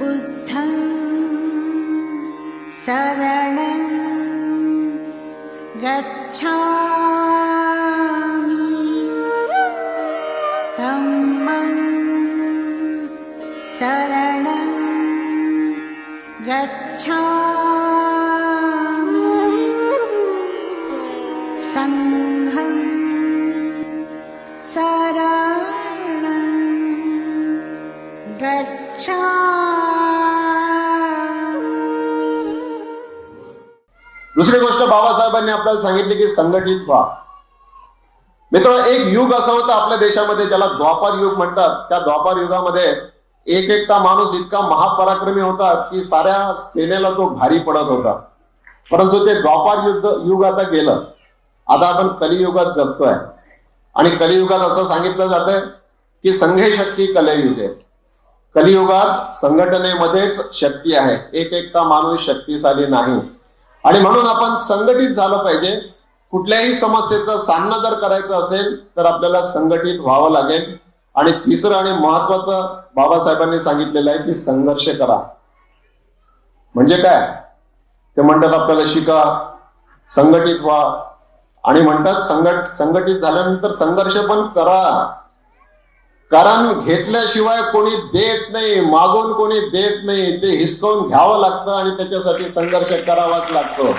बुद्धं शरणं गच्छामि। धम्मं शरणं गच्छामि। सङ्घं शरणं गच्छामि दुसरी गोष्ट बाबासाहेबांनी आपल्याला सांगितली की संघटित व्हा. मित्र एक युग असं होतं आपल्या देशामध्ये ज्याला द्वापार युग म्हणतात. त्या द्वापार युगामध्ये एक एकटा माणूस इतका महापराक्रमी होता की साऱ्या सेनेला तो भारी पडत होता. परंतु ते द्वापार युद्ध युग आता गेलं. आता आपण कलियुगात जगतोय. आणि कलियुगात असं सांगितलं जातंय की संघे शक्ती कलयुग. आहे कलियुगात संघटनेमध्येच शक्ती आहे. एक एकटा माणूस शक्तिशाली नाही. आणि म्हणून आपण संघटित झालं पाहिजे. कुठल्याही समस्येचा सामना जर करायचा असेल तर आपल्याला संघटित व्हावं लागेल. आणि तिसरं आणि महत्वाचं बाबासाहेबांनी सांगितलेलं आहे की संघर्ष करा. म्हणजे काय? ते म्हणतात आपल्याला शिका संघटित व्हा. आणि म्हणतात संघट संघटित झाल्यानंतर संघर्ष पण करा. कारण घेतल्याशिवाय कोणी देत नाही मागून कोणी देत नाही ते हिसकावून घ्यावं लागतं आणि त्याच्यासाठी संघर्ष करावाच लागतो.